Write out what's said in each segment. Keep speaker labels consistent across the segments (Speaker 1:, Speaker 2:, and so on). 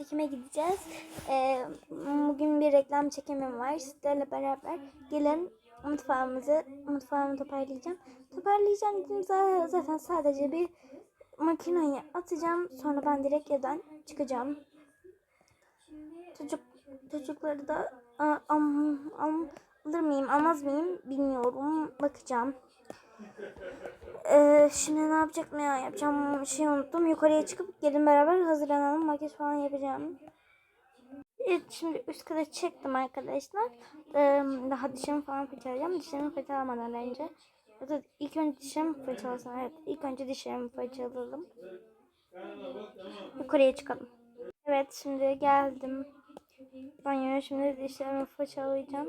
Speaker 1: çekime gideceğiz. Ee, bugün bir reklam çekimim var. Sizlerle beraber gelin mutfağımızı, mutfağımı toparlayacağım. Toparlayacağım dedim za- zaten sadece bir makineye atacağım. Sonra ben direkt evden çıkacağım. Çocuk çocukları da a, am, am, alır mıyım almaz mıyım bilmiyorum. Bakacağım. Ee, şimdi ne yapacak ne yapacağım şey unuttum. Yukarıya çıkıp gelin beraber hazırlanalım. Makyaj falan yapacağım. Evet şimdi üst kata çıktım arkadaşlar. Ee, daha dişimi falan fırçalayacağım. Dişlerimi fırçalamadan önce. Da ilk önce dişlerimi fırçalasam. Evet ilk önce dişlerimi fırçalayalım. Yukarıya çıkalım. Evet şimdi geldim. Banyoya şimdi dişlerimi fırçalayacağım.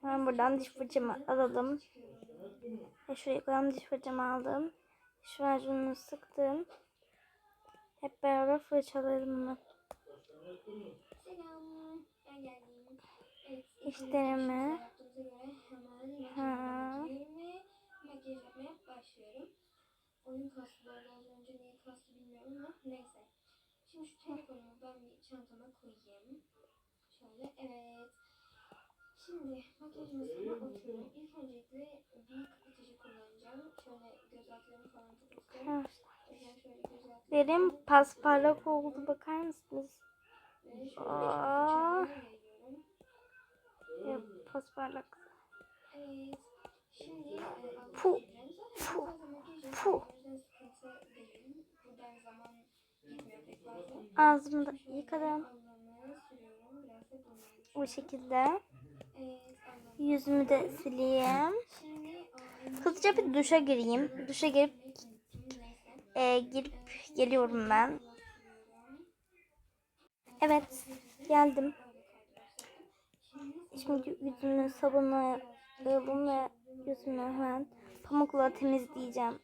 Speaker 1: Hemen buradan diş fırçamı alalım. Ve şuraya koyalım diş fırçamı aldım. Diş macununu sıktım. Hep beraber fırçalayalım bunu. İşlerimi. Ha.
Speaker 2: Şimdi şu telefonumu ben bir çantama koyayım. Şöyle evet. Şimdi makyaj masama oturuyorum. İlk öncelikle bir kapatıcı kullanacağım. Şöyle göz altlarını falan altlarını
Speaker 1: Derim pasparlak oldu bakar mısınız?
Speaker 2: şöyle
Speaker 1: Aa. Ya, pasparlak.
Speaker 2: Evet. Şimdi e, altına
Speaker 1: Fu.
Speaker 2: gireceğim. Zaten
Speaker 1: Fu.
Speaker 2: çok fazla makyaj
Speaker 1: Fu.
Speaker 2: yapıyorum. O yüzden sıkıntı değil. Buradan zaman gitmiyor pek fazla.
Speaker 1: Ağzımı da
Speaker 2: Şöyle
Speaker 1: yıkadım. Bu şekilde. Yüzümü de sileyim. Hızlıca bir duşa gireyim. Duşa girip e, girip geliyorum ben. Evet geldim.
Speaker 2: Şimdi
Speaker 1: yüzümü sabunlayalım ve yüzümü hemen pamukla temizleyeceğim.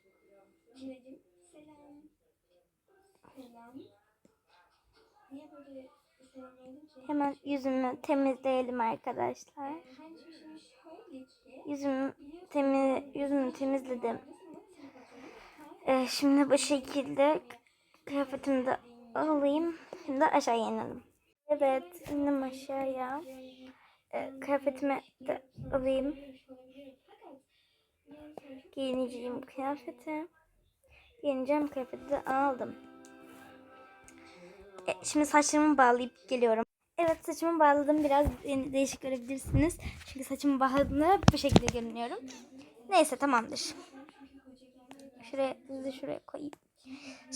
Speaker 1: Hemen yüzümü temizleyelim arkadaşlar. Yüzümü temiz yüzümü temizledim. Ee, şimdi bu şekilde kıyafetimi de alayım. Şimdi aşağıya inelim. Evet indim aşağıya. Ee, kıyafetimi de alayım. Giyineceğim kıyafeti. Giyineceğim kıyafeti de aldım. E, şimdi saçlarımı bağlayıp geliyorum. Evet saçımı bağladım. Biraz değişik görebilirsiniz. Çünkü saçımı bağladığımda bu şekilde görünüyorum. Neyse tamamdır. Şuraya, sizi şuraya koyayım.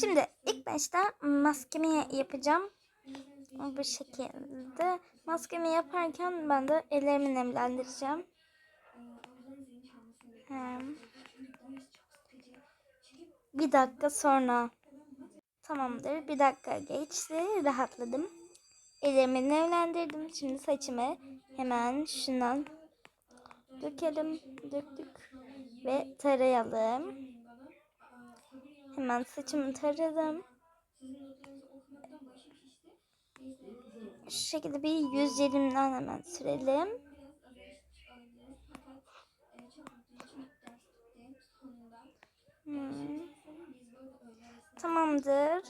Speaker 1: Şimdi ilk başta maskemi yapacağım. Bu şekilde. Maskemi yaparken ben de ellerimi nemlendireceğim. Bir dakika sonra. Tamamdır. Bir dakika geçti. Rahatladım. Ellerimi nemlendirdim. Şimdi saçımı hemen şundan dökelim. Döktük. Ve tarayalım. Hemen saçımı taradım. Şu şekilde bir yüz yerimden hemen sürelim. Hmm. Tamamdır.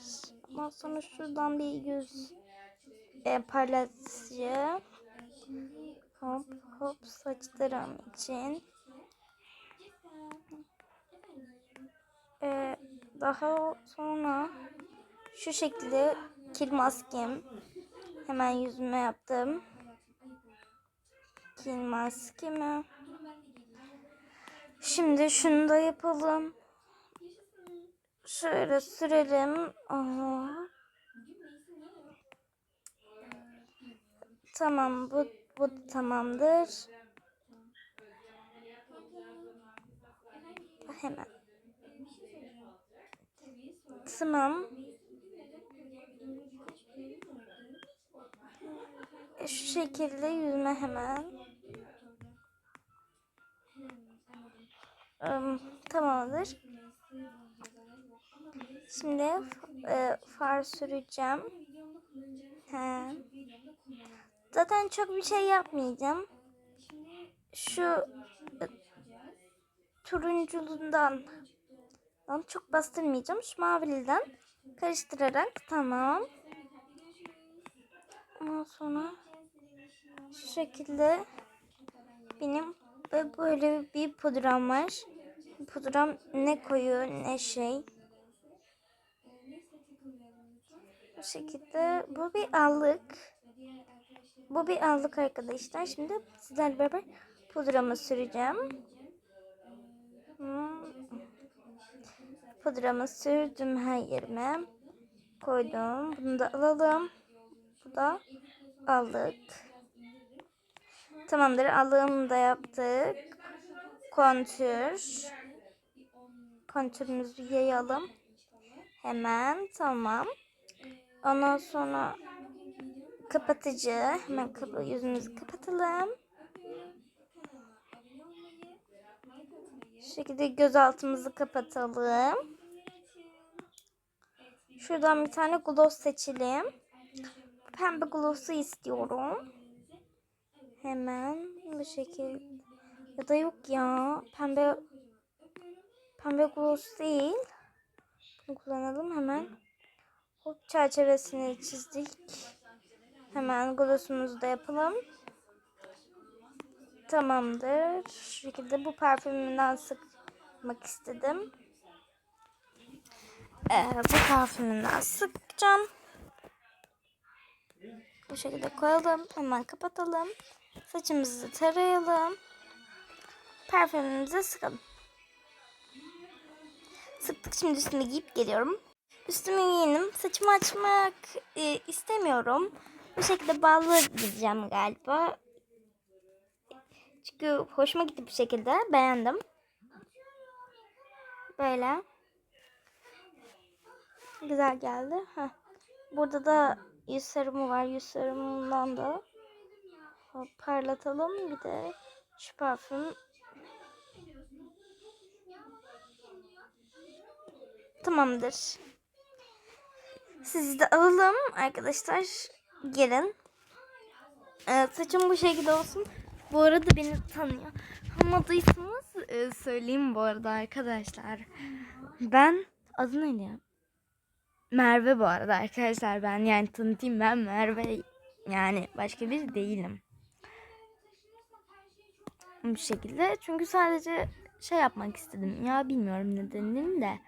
Speaker 1: Ondan sonra şuradan bir yüz e, parlatıcı. Hop hop saçlarım için. Ee, daha sonra şu şekilde kir maskem. Hemen yüzüme yaptım. Kir maskemi. Şimdi şunu da yapalım. Şöyle sürelim. Aha. Tamam bu bu tamamdır. Hemen. Tamam. E, Şu şekilde yüzme hemen. Tamamdır. Şimdi e, far süreceğim. He. Zaten çok bir şey yapmayacağım. Şu e, turunculundan Lan çok bastırmayacağım. Şu maviliden karıştırarak tamam. Ondan sonra şu şekilde benim böyle bir pudram var. Pudram ne koyu ne şey. Bu şekilde bu bir allık. Bu bir allık arkadaşlar. Şimdi sizlerle beraber pudramı süreceğim. Hmm. Pudramı sürdüm her yerime. Koydum. Bunu da alalım. Bu da allık. Tamamdır. Allığını da yaptık. Kontür. Kontürümüzü yayalım. Hemen tamam. Ondan sonra kapatıcı. Hemen kapa yüzümüzü kapatalım. Şu şekilde göz altımızı kapatalım. Şuradan bir tane gloss seçelim. Pembe gloss'u istiyorum. Hemen bu şekilde. Ya da yok ya. Pembe pembe gloss değil. Bunu kullanalım hemen. Hop çerçevesini çizdik. Hemen glossumuzu da yapalım. Tamamdır. Şu şekilde bu parfümümden sıkmak istedim. Ee, bu parfümünden sıkacağım. Bu şekilde koyalım. Hemen kapatalım. Saçımızı tarayalım. Parfümümüzü sıkalım. Sıktık şimdi üstümü giyip geliyorum. Üstümü giyinim. Saçımı açmak e, istemiyorum. Bu şekilde bağlı gideceğim galiba. Çünkü hoşuma gitti bu şekilde. Beğendim. Böyle. Güzel geldi. Heh. Burada da yüz serumu var. Yüz serumundan da parlatalım. Bir de şu parfüm. Tamamdır. Sizi de alalım arkadaşlar. Gelin. Ee, saçım bu şekilde olsun. Bu arada beni tanıyor. Anladıysanız e, söyleyeyim bu arada arkadaşlar. Ben adı neydi ya? Merve bu arada arkadaşlar ben yani tanıtayım ben Merve yani başka biri değilim. Bu şekilde çünkü sadece şey yapmak istedim ya bilmiyorum nedenini de.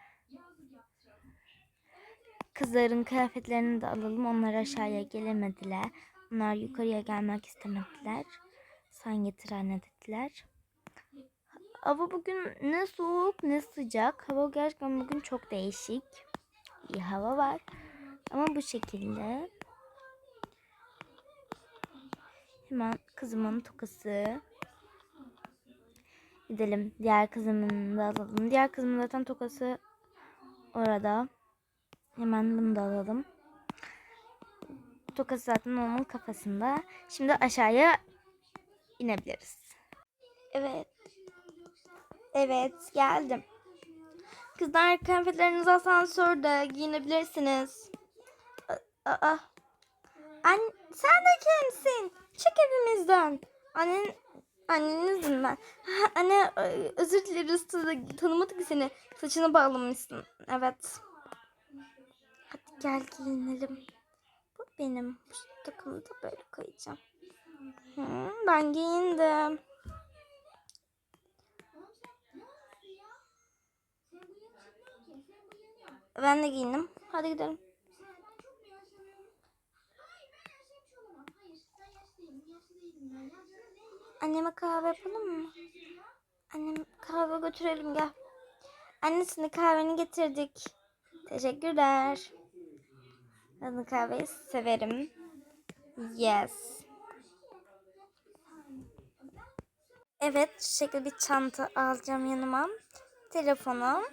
Speaker 1: Kızların kıyafetlerini de alalım onlar aşağıya gelemediler. Onlar yukarıya gelmek istemediler. Sen getir anne dediler. Hava bugün ne soğuk ne sıcak. Hava gerçekten bugün çok değişik. İyi hava var. Ama bu şekilde. Hemen kızımın tokası. Gidelim. Diğer kızımın da alalım. Diğer kızımın zaten tokası orada. Hemen bunu da alalım. Tokası zaten onun kafasında. Şimdi aşağıya inebiliriz. Evet. Evet geldim. Kızlar kıyafetlerinizi asansörde giyinebilirsiniz. Aa. An sen de kimsin? Çık evimizden. Annen annenizim ben. Anne özür dileriz tanı- tanımadık seni. Saçını bağlamışsın. Evet. Gel giyinelim. Bu benim. Şu takımı da böyle koyacağım. Hı, ben giyindim. Ben de giyindim. Hadi gidelim. Anneme kahve yapalım mı? Annem kahve götürelim gel. Annesine kahveni getirdik. Teşekkürler. De kahveyi severim. Yes. Evet, şu şekilde bir çanta alacağım yanıma. Telefonum.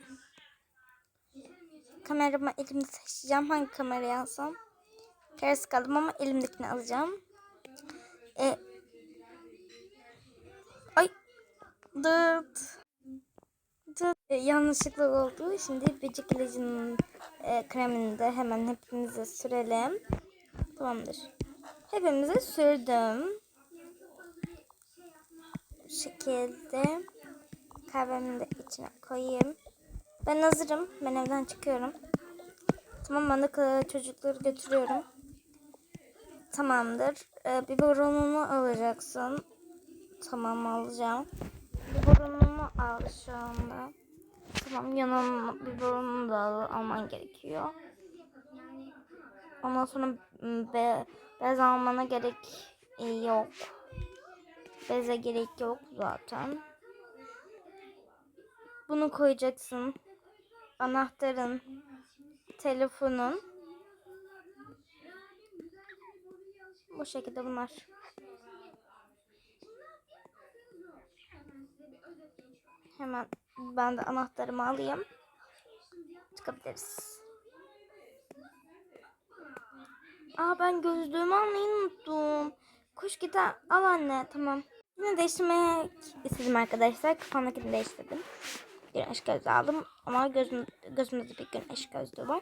Speaker 1: Kameramı elimde taşıyacağım. Hangi kamerayı alsam? Ters kaldım ama elimdekini alacağım. E, ay. Dıt. Dıt. E, yanlışlıkla oldu. Şimdi böcek ilacının e, kremini de hemen hepimize sürelim. Tamamdır. Hepimize sürdüm. Bu şekilde kahvemi de içine koyayım. Ben hazırım. Ben evden çıkıyorum. Tamam ben de çocukları götürüyorum. Tamamdır. Ee, biberonunu alacaksın. Tamam alacağım. Biberonunu al şu anda. Tamam yanına biberonunu da al, alman gerekiyor. Ondan sonra be, bez almana gerek e, yok. Beze gerek yok zaten. Bunu koyacaksın. Anahtarın, telefonun. Bu şekilde bunlar. Hemen ben de anahtarımı alayım. Çıkabiliriz. Aa ben gözlüğümü almayı unuttum. Koş git al anne tamam. Yine değiştirmek istedim arkadaşlar. Kafamdakini değiştirdim. Güneş gözlüğü aldım ama gözüm, gözümde de bir güneş gözlüğü var.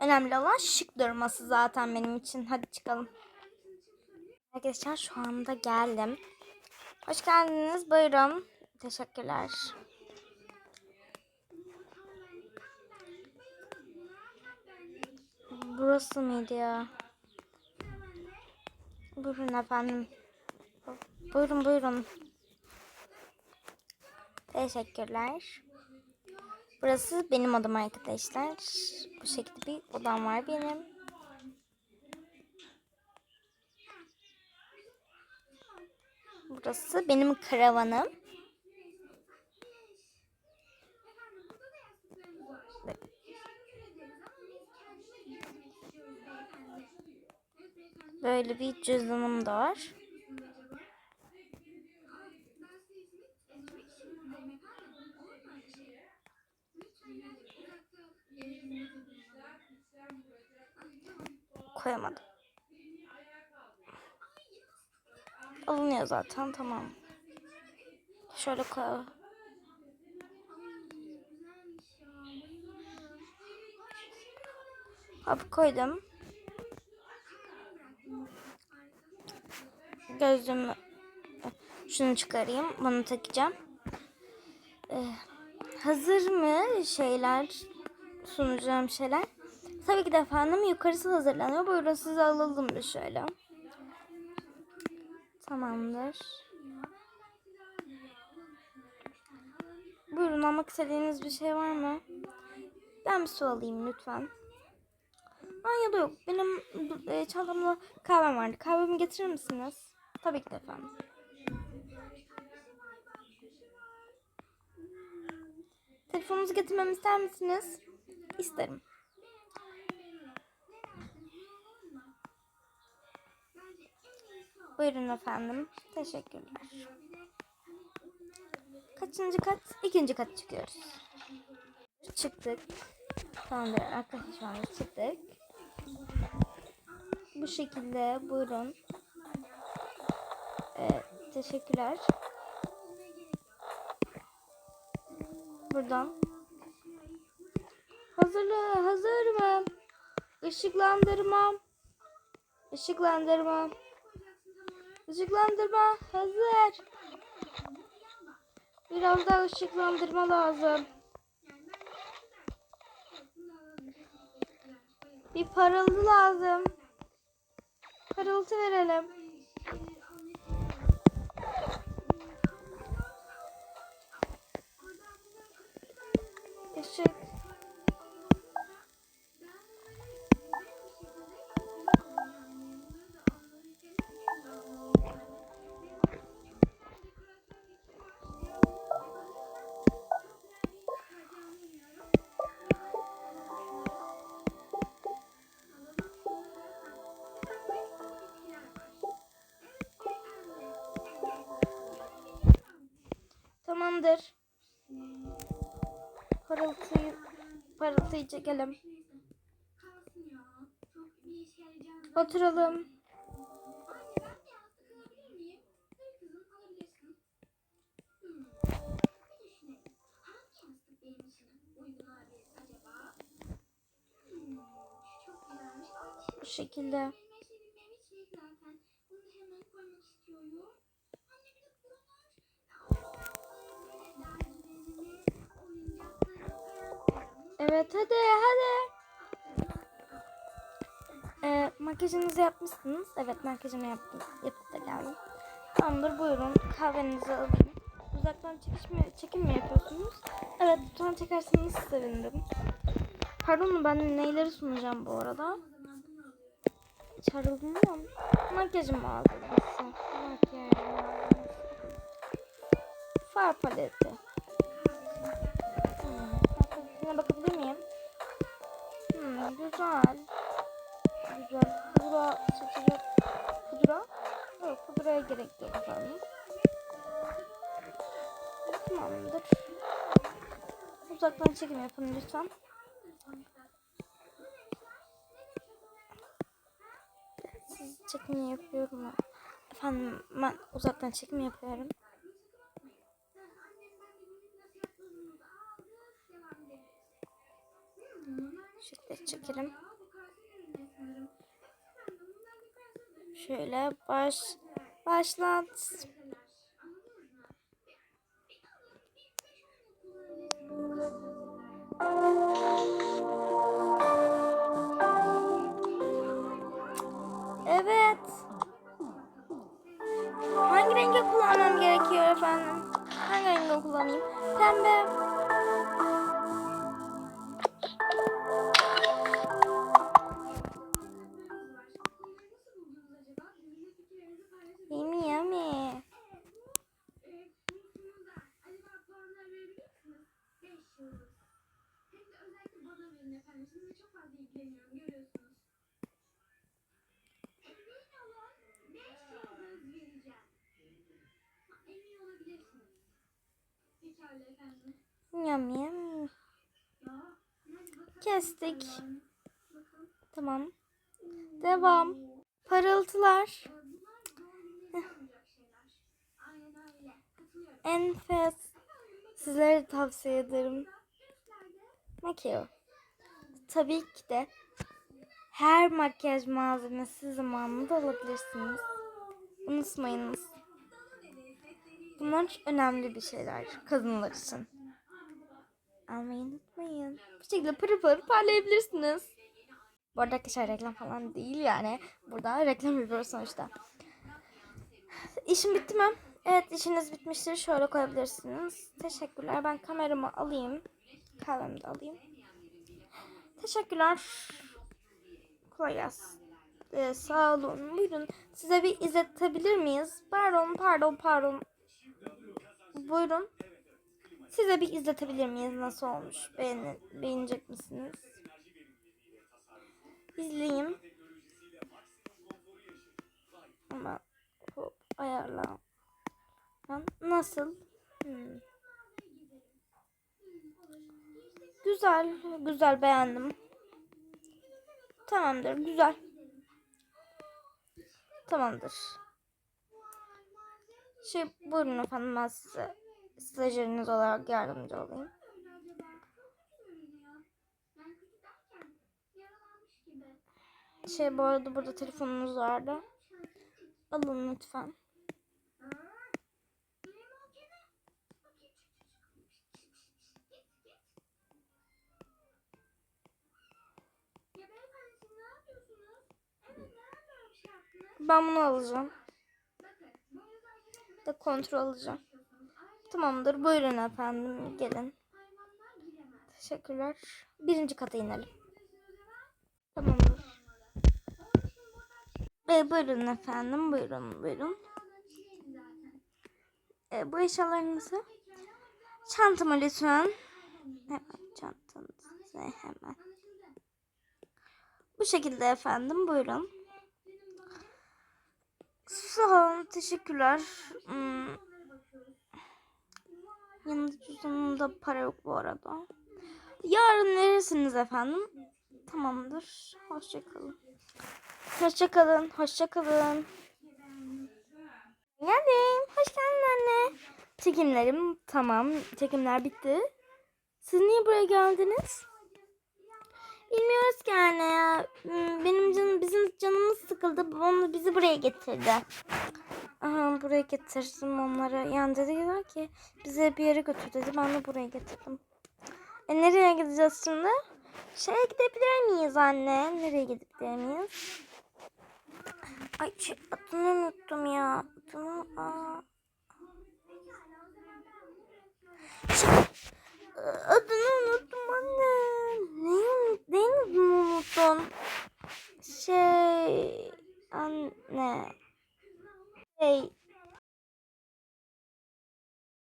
Speaker 1: Önemli olan şık durması zaten benim için. Hadi çıkalım. Arkadaşlar şu anda geldim. Hoş geldiniz. Buyurun. Teşekkürler. Burası mıydı ya? Buyurun efendim. Buyurun buyurun. Teşekkürler. Burası benim odam arkadaşlar. Bu şekilde bir odam var benim. Burası benim karavanım. Böyle bir cüzdanım da var. Koyamadım. Alınıyor zaten tamam. Şöyle koy. Hop koydum. Gözlüğümü şunu çıkarayım. Bunu takacağım. Ee, hazır mı şeyler? Sunacağım şeyler. Tabii ki de efendim yukarısı hazırlanıyor. Buyurun size alalım bir şöyle. Tamamdır. Buyurun almak istediğiniz bir şey var mı? Ben bir su alayım lütfen. Aa ya da yok. Benim e, çantamda kahvem vardı. Kahvemi getirir misiniz? Tabii ki de efendim. Telefonunuzu getirmemi ister misiniz? İsterim. Buyurun efendim. Teşekkürler. Kaçıncı kat? İkinci kat çıkıyoruz. Çıktık. Tamamdır arkadaşlar çıktık. Bu şekilde buyurun. Evet, teşekkürler. Buradan. Hazırlı, hazır mı? Işıklandırma. Işıklandırma. Işıklandırma hazır. Biraz daha ışıklandırma lazım. Bir parıltı lazım. Parıltı verelim. Tamamdır. Parıltıyı, parıltıyı çekelim. Oturalım. Bu şekilde. Evet hadi hadi. Ee, makyajınızı yapmışsınız. Evet makyajımı yaptım. Yapıp da geldim. Tamamdır buyurun kahvenizi alayım. Uzaktan çekiş mi, çekim mi yapıyorsunuz? Evet lütfen çekerseniz sevinirim. Pardon ben neyleri sunacağım bu arada? Çağrıldım mı? Makyajım malzemesi. Makyaj. Far paleti. Paletine bakabilir miyim? Hmm, güzel. Güzel. Pudra seçecek. Pudra? Yok pudraya gerek yok efendim. Tamamdır. Uzaktan çekim yapın lütfen. Siz çekim yapıyorum. ya. Efendim ben uzaktan çekim yapıyorum. Şöyle çekelim. Şöyle baş başlat. Evet. Hangi rengi kullanmam gerekiyor efendim? Hangi rengi kullanayım? Pembe. Yemi yemi. Kestik. Tamam. Devam. Parıltılar. Enfes. Sizlere tavsiye ederim. Makeo. Tabii ki de her makyaj malzemesi zamanında alabilirsiniz. Unutmayınız. Bunlar önemli bir şeyler kadınlar için. Almayı unutmayın. Bu şekilde pırıl pırıl parlayabilirsiniz. Bu arada arkadaşlar reklam falan değil yani. Burada reklam yapıyoruz sonuçta. İşim bitti mi? Evet işiniz bitmiştir. Şöyle koyabilirsiniz. Teşekkürler. Ben kameramı alayım. Kahvemi de alayım. Teşekkürler. Kolay gelsin. Ee, sağ olun. Buyurun. Size bir izletebilir miyiz? Pardon, pardon, pardon. Buyurun. Size bir izletebilir miyiz? Nasıl olmuş? Beğeni, beğenecek misiniz? İzleyeyim. Ama hop ayarla. Nasıl? Hmm. Güzel, güzel beğendim. Tamamdır, güzel. Tamamdır. Şey buyurun efendim ben size stajyeriniz olarak yardımcı olayım. Şey bu arada burada telefonunuz vardı. Alın lütfen. Ben bunu alacağım. De kontrol alacağım. Tamamdır. Buyurun efendim. Gelin. Teşekkürler. Birinci kata inelim. Tamamdır. E, buyurun efendim. Buyurun. Buyurun. E, bu eşyalarınızı çantama lütfen. Hemen çantanızı hemen. Bu şekilde efendim. Buyurun. Sağ olun. Teşekkürler. Hmm. Yanında cüzdanımda para yok bu arada. Yarın verirsiniz efendim. Tamamdır. Hoşçakalın. Hoşçakalın. Hoşçakalın. Geldim. Hoş geldin anne. Çekimlerim tamam. Çekimler bitti. Siz niye buraya geldiniz? Bilmiyoruz ki anne ya. Hmm, Benim canım, bizim canımız sıkıldı. Babam da bizi buraya getirdi. Aha buraya getirdim onları. Yani dediler ki bize bir yere götür dedi. Ben de buraya getirdim. E nereye gideceğiz şimdi? Şeye gidebilir miyiz anne? Nereye gidebilir miyiz? Ay şey, adını unuttum ya. Adını... Aa. Şey, adını unuttum anne. Neyi, neyin adını unuttun? Şey... Anne... Şey...